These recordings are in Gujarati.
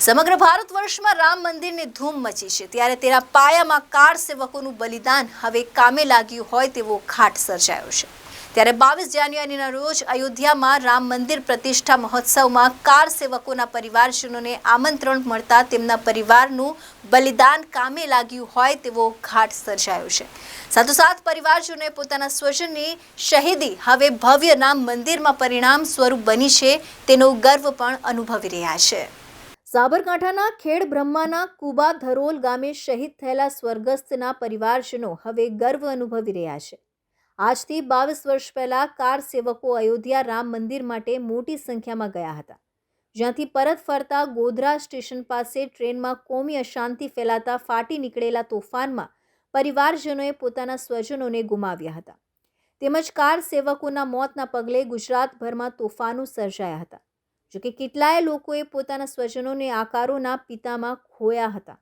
સમગ્ર ભારત વર્ષમાં રામ મંદિરની ધૂમ મચી છે. ત્યારે તેના પાયામાં કાર સેવકોનું બલિદાન હવે કામે લાગ્યું હોય તેવો ઘાટ સર્જાયો છે. ત્યારે બાવીસ જાન્યુઆરીના રોજ અયોધ્યામાં રામ મંદિર પ્રતિષ્ઠા મહોત્સવમાં કાર સેવકોના પરિવારજનોને આમંત્રણ મળતા તેમના પરિવારનું બલિદાન કામે લાગ્યું હોય તેવો ઘાટ સર્જાયો છે. સાથોસાથ પરિવારજનોએ પોતાના સ્વજનની શહીદી હવે ભવ્ય નામ મંદિરમાં પરિણામ સ્વરૂપ બની છે તેનો ગર્વ પણ અનુભવી રહ્યા છે. સાબરકાંઠાના ખેડ બ્રહ્માના કુબા ધરોલ ગામે શહીદ થયેલા સ્વર્ગસ્થના પરિવારજનો હવે ગર્વ અનુભવી રહ્યા છે. આજથી બાવીસ વર્ષ પહેલાં કાર સેવકો અયોધ્યા રામ મંદિર માટે મોટી સંખ્યામાં ગયા હતા. જ્યાંથી પરત ફરતા ગોધરા સ્ટેશન પાસે ટ્રેનમાં કોમી અશાંતિ ફેલાતા ફાટી નીકળેલા તોફાનમાં પરિવારજનોએ પોતાના સ્વજનોને ગુમાવ્યા હતા. તેમજ કાર સેવકોના મોતના પગલે ગુજરાતભરમાં તોફાનો સર્જાયા હતા. જોકે કેટલાય લોકોએ પોતાના સ્વજનોને આકારોના પિતામાં ખોયા હતા.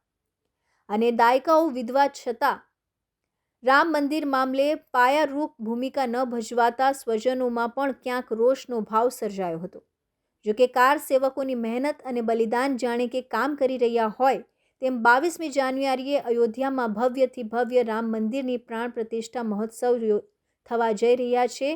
અને દાયકાઓ વિધવા છતાં, રામ મંદિર મામલે પાયારૂપ ભૂમિકા ન ભજવાતા સ્વજનોમાં પણ ક્યાંક રોષનો ભાવ સર્જાયો હતો. જોકે કાર સેવકોની મહેનત અને બલિદાન જાણે કે કામ કરી રહ્યા હોય, તેમ બાવીસમી જાન્યુઆરીએ અયોધ્યામાં ભવ્યથી ભવ્ય રામ મંદિરની પ્રાણ પ્રતિષ્ઠા મહોત્સવ થવા જઈ રહ્યા છે,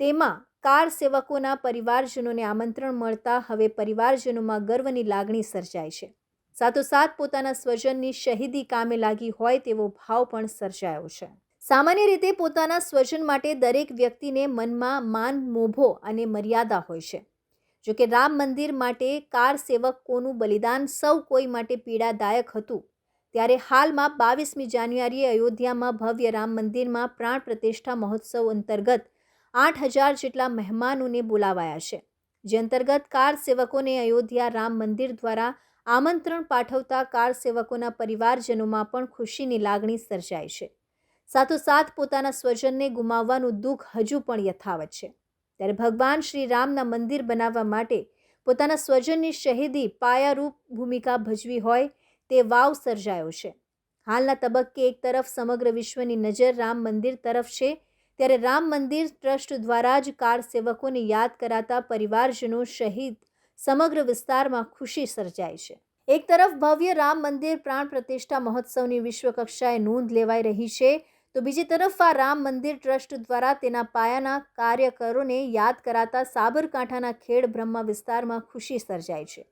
તેમાં કાર સેવકોના પરિવારજનોને આમંત્રણ મળતા હવે પરિવારજનોમાં ગર્વની લાગણી સર્જાય છે. સાથોસાથ પોતાના સ્વજનની શહીદી કામે લાગી હોય તેવો ભાવ પણ સર્જાયો છે. સામાન્ય રીતે પોતાના સ્વજન માટે દરેક વ્યક્તિને મનમાં માન, મોભો અને મર્યાદા હોય છે. જોકે રામ મંદિર માટે કાર સેવકોનું બલિદાન સૌ કોઈ માટે પીડાદાયક હતું. ત્યારે હાલમાં બાવીસમી જાન્યુઆરીએ અયોધ્યામાં ભવ્ય રામ મંદિરમાં પ્રાણ પ્રતિષ્ઠા મહોત્સવ અંતર્ગત આઠ હજાર જેટલા મહેમાનોને બોલાવાયા છે. જે અંતર્ગત કાર સેવકોને અયોધ્યા રામ મંદિર દ્વારા આમંત્રણ પાઠવતા કાર સેવકોના પરિવારજનોમાં પણ ખુશીની લાગણી સર્જાય છે. સાથોસાથ પોતાના સ્વજનને ગુમાવવાનું દુઃખ હજુ પણ યથાવત છે. ત્યારે ભગવાન શ્રી રામના મંદિર બનાવવા માટે પોતાના સ્વજનની શહીદી પાયારૂપ ભૂમિકા ભજવી હોય તે વાવ સર્જાયો છે. હાલના તબક્કે એક તરફ સમગ્ર વિશ્વની નજર રામ મંદિર તરફ છે ત્યારે રામ મંદિર ટ્રસ્ટ દ્વારા જ કાર સેવકોને યાદ કરાતા પરિવારજનો શહીદ સમગ્ર વિસ્તારમાં ખુશી સર્જાય છે. એક તરફ ભવ્ય રામ મંદિર પ્રાણ પ્રતિષ્ઠા મહોત્સવની વિશ્વ કક્ષાએ નોંધ લેવાઈ રહી છે, તો બીજી તરફ આ રામ મંદિર ટ્રસ્ટ દ્વારા તેના પાયાના કાર્યકરોને યાદ કરાતા સાબરકાંઠાના ખેડ બ્રહ્મા વિસ્તારમાં ખુશી સર્જાય છે.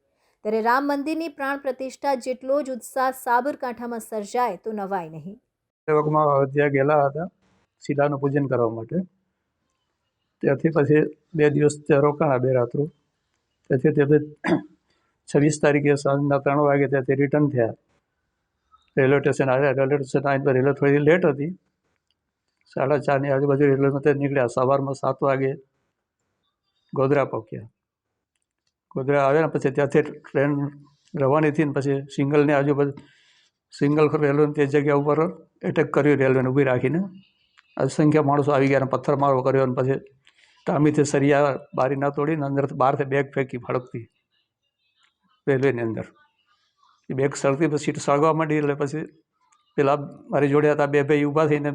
ત્યારે રામ મંદિરની પ્રાણ પ્રતિષ્ઠા જેટલો જ ઉત્સાહ સાબરકાંઠામાં સર્જાય તો નવાય નહીં. ગયેલા હતા શિલાનું પૂજન કરવા માટે. ત્યાંથી પછી બે દિવસ ત્યાં રોકાણા, બે રાત્રો. ત્યાંથી તે છવ્વીસ તારીખે સાંજના ત્રણ વાગે ત્યાંથી રિટર્ન થયા. રેલવે સ્ટેશન આવ્યા. રેલવે સ્ટેશન આવીને રેલવે થોડી લેટ હતી. સાડા ચારની આજુબાજુ રેલવેમાંથી નીકળ્યા. સવારમાં સાત વાગે ગોધરા પહોંચ્યા. ગોધરા આવ્યા ને પછી ત્યાંથી ટ્રેન રવાની થઈ ને પછી સિંગલની આજુબાજુ સિંગલ રેલવે તે જગ્યા ઉપર એટેક કર્યું રેલવેને ઊભી રાખીને. અસંખ્ય માણસો આવી ગયા અને પથ્થરમારો કર્યો અને પછી ટામીથી સરિયા બારી ના તોડીને અંદર બહારથી બેગ ફેંકી ફળકતી રેલવેની અંદર. એ બેગ સળગતી પછી સીટ સળગવા માંડી એટલે પછી પેલા મારી જોડે હતા બે ભાઈ ઊભા થઈને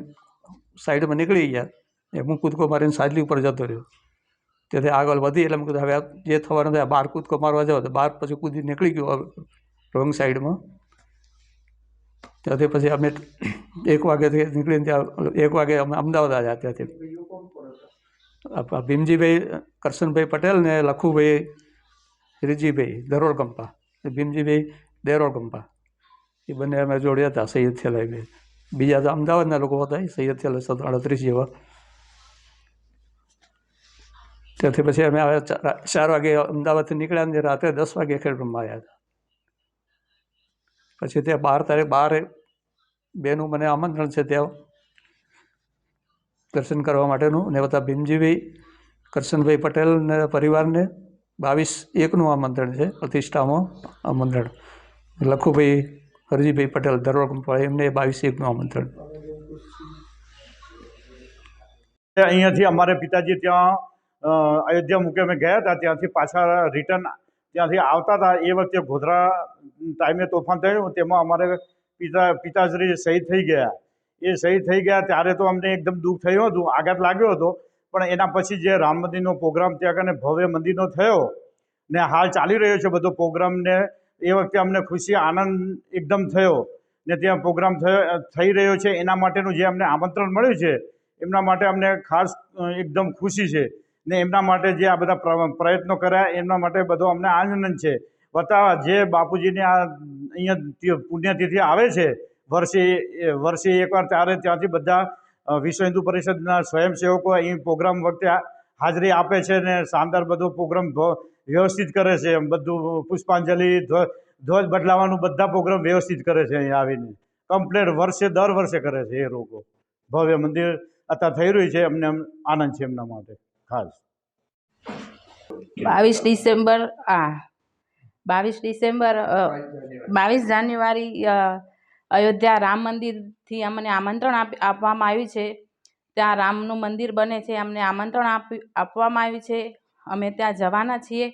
સાઈડમાં નીકળી ગયા. એ હું કૂદકો મારીને સાજલી ઉપર જતો રહ્યો. તેથી આગળ વધી એટલે મેં કીધું, હવે જે થવાનું થાય બહાર કૂદકો મારવા જાવ તો બહાર પછી કૂદી નીકળી ગયો રોંગ સાઈડમાં. ત્યાંથી પછી અમે એક વાગ્યાથી નીકળીને ત્યાં, એક વાગે અમે અમદાવાદ આવ્યા ત્યાંથી. ભીમજીભાઈ, કરશનભાઈ પટેલ ને લખુભાઈ રીજીભાઈ દરોડ કંપા ભીમજીભાઈ દેરોડ કંપા એ બંને અમે જોડ્યા હતા સૈયદ થયેલા બે. બીજા તો અમદાવાદના લોકો હતા, એ સૈયદ થયેલા અડત્રીસ જેવા. ત્યાંથી પછી અમે આવ્યા ચાર- વાગે અમદાવાદથી નીકળ્યા ને રાત્રે દસ વાગે ખેડબ્રહ્મા આવ્યા હતા. પછી ત્યાં બાર તારીખ, બાર બેનું મને આમંત્રણ છે ત્યાં દર્શન કરવા માટેનું. ને બધા ભીમજીભાઈ, કરશનભાઈ પટેલ ને પરિવારને બાવીસ એકનું આમંત્રણ છે પ્રતિષ્ઠામાં આમંત્રણ. લખુભાઈ, હરજીભાઈ પટેલ ધરોળ કંપાળી, એમને બાવીસ એકનું આમંત્રણ. અહીંયાથી અમારે પિતાજી ત્યાં અયોધ્યા મૂકે અમે ગયા હતા, ત્યાંથી પાછા રિટર્ન ત્યાંથી આવતા હતા. એ વખતે ગોધરા ટાઈમે તોફાન થયું, તેમાં અમારે પિતા, પિતાશ્રી શહીદ થઈ ગયા, એ શહીદ થઈ ગયા ત્યારે તો અમને એકદમ દુઃખ થયું હતું, આઘાત લાગ્યો હતો. પણ એના પછી જે રામ મંદિરનો પ્રોગ્રામ ત્યાં કને ભવ્ય મંદિરનો થયો ને હાલ ચાલી રહ્યો છે બધો પ્રોગ્રામ ને, એ વખતે અમને ખુશી, આનંદ એકદમ થયો ને ત્યાં પ્રોગ્રામ થયો, થઈ રહ્યો છે. એના માટેનું જે અમને આમંત્રણ મળ્યું છે, એમના માટે અમને ખાસ એકદમ ખુશી છે ને એમના માટે જે આ બધા પ્રયત્નો કર્યા, એમના માટે બધો અમને આનંદ છે. વત્તા જે બાપુજીને આ અહીંયા પુણ્યતિથિ આવે છે, વર્ષે વર્ષે એકવાર ત્યારે ત્યાંથી બધા વિશ્વ હિન્દુ પરિષદના સ્વયંસેવકો અહીં પ્રોગ્રામ વખતે હાજરી આપે છે ને શાનદાર બધો પ્રોગ્રામ વ્યવસ્થિત કરે છે. બધું પુષ્પાંજલિ ધ્વજ બદલાવાનું બધા પ્રોગ્રામ વ્યવસ્થિત કરે છે અહીં આવીને. કમ્પ્લેટ વર્ષે, દર વર્ષે કરે છે એ લોકો. ભવ્ય મંદિર અત્યારે થઈ રહ્યું છે, અમને આનંદ છે એમના માટે. ખાસ. બાવીસ ડિસેમ્બર, આ બાવીસ ડિસેમ્બર બાવીસ જાન્યુઆરી. અયોધ્યા રામ મંદિરથી અમને આમંત્રણ આપ આપવામાં આવ્યું છે. ત્યાં રામનું મંદિર બને છે અમને આમંત્રણ આપવામાં આવ્યું છે. અમે ત્યાં જવાના છીએ.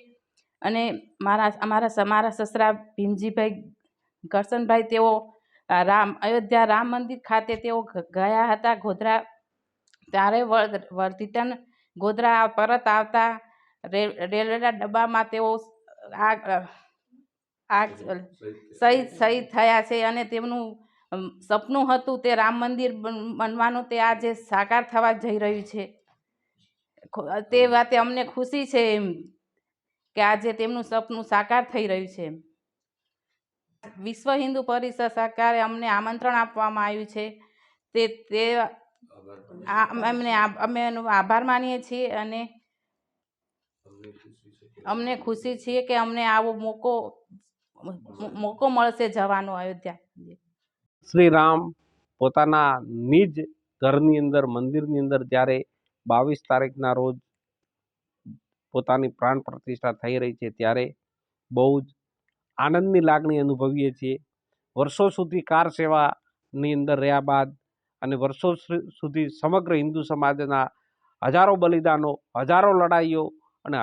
અને મારા અમારા સમારા સસરા ભીમજીભાઈ કરશનભાઈ તેઓ રામ અયોધ્યા રામ મંદિર ખાતે તેઓ ગયા હતા ગોધરા. ત્યારે વર રિટર્ન ગોધરા પરત આવતા રેલવેના ડબ્બામાં તેઓ આ આ શહીદ શહીદ થયા છે અને તેમનું સપનું હતું તે રામ મંદિર બનવાનું તે આજે સાકાર થવા જઈ રહ્યું છે. તે વાતે અમને ખુશી છે એમ કે આજે તેમનું સપનું સાકાર થઈ રહ્યું છે વિશ્વ હિન્દુ પરિષદ સરકારે અમને આમંત્રણ આપવામાં આવ્યું છે. તે તે આ અમને આ- અમે એનો આભાર માનીએ છીએ અને અમને ખુશી છીએ કે અમને આવો મોકો મોકો મળશે જવાનો અયોધ્યા શ્રી રામ પોતાના નિજ ઘરની અંદર, મંદિરની અંદર જ્યારે બાવીસ તારીખના રોજ પોતાની પ્રાણ પ્રતિષ્ઠા થઈ રહી છે, ત્યારે બહુ જ આનંદની લાગણી અનુભવીએ છીએ. વર્ષો સુધી કાર સેવાની અંદર રહ્યા બાદ અને વર્ષો સુધી સમગ્ર હિન્દુ સમાજના હજારો બલિદાનો, હજારો લડાઈઓ અને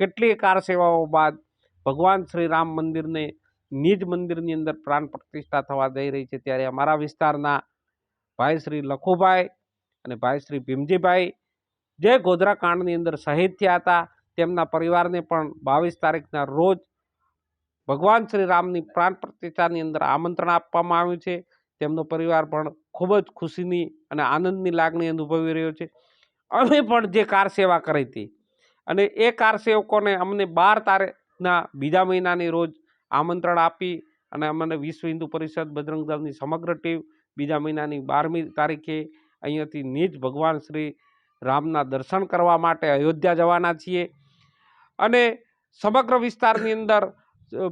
કેટલીય કાર સેવાઓ બાદ ભગવાન શ્રી રામ મંદિરને નિજ મંદિરની અંદર પ્રાણ પ્રતિષ્ઠા થવા જઈ રહી છે. ત્યારે અમારા વિસ્તારના ભાઈ શ્રી લખુભાઈ અને ભાઈ શ્રી ભીમજીભાઈ જે ગોધરા કાંડની અંદર શહીદ થયા હતા, તેમના પરિવારને પણ બાવીસ તારીખના રોજ ભગવાન શ્રી રામની પ્રાણ પ્રતિષ્ઠાની અંદર આમંત્રણ આપવામાં આવ્યું છે. તેમનો પરિવાર પણ ખૂબ જ ખુશીની અને આનંદની લાગણી અનુભવી રહ્યો છે. અમે પણ જે કાર સેવા કરી હતી અને એ કાર સેવકોને અમને બાર તારીખના બીજા મહિનાની રોજ આમંત્રણ આપી અને અમને વિશ્વ હિન્દુ પરિષદ બજરંગ દળની સમગ્ર ટીમ બીજા મહિનાની બારમી તારીખે અહીંયાથી નિજ ભગવાન શ્રી રામના દર્શન કરવા માટે અયોધ્યા જવાના છીએ. અને સમગ્ર વિસ્તારની અંદર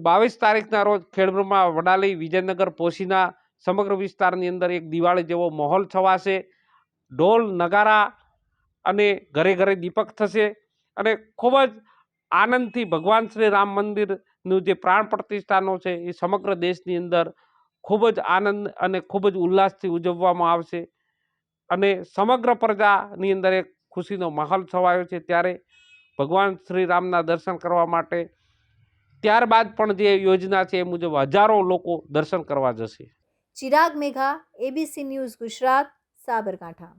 બાવીસ તારીખના રોજ ખેડબ્રહ્મા વડાલી વિજયનગર પોશીના સમગ્ર વિસ્તારની અંદર એક દિવાળી જેવો માહોલ છવાશે. ઢોલ, નગારા અને ઘરે ઘરે દીપક થશે. અને ખૂબ જ આનંદથી ભગવાન શ્રી રામ મંદિરનું જે પ્રાણ પ્રતિષ્ઠાનો છે એ સમગ્ર દેશની અંદર ખૂબ જ આનંદ અને ખૂબ જ ઉલ્લાસથી ઉજવવામાં આવશે. અને સમગ્ર પ્રજાની અંદર એક ખુશીનો માહોલ છવાયો છે. ત્યારે ભગવાન શ્રી રામના દર્શન કરવા માટે ત્યારબાદ પણ જે યોજના છે એ મુજબ હજારો લોકો દર્શન કરવા જશે. Chirag Megha ABC news Gujarat, Sabarkantha.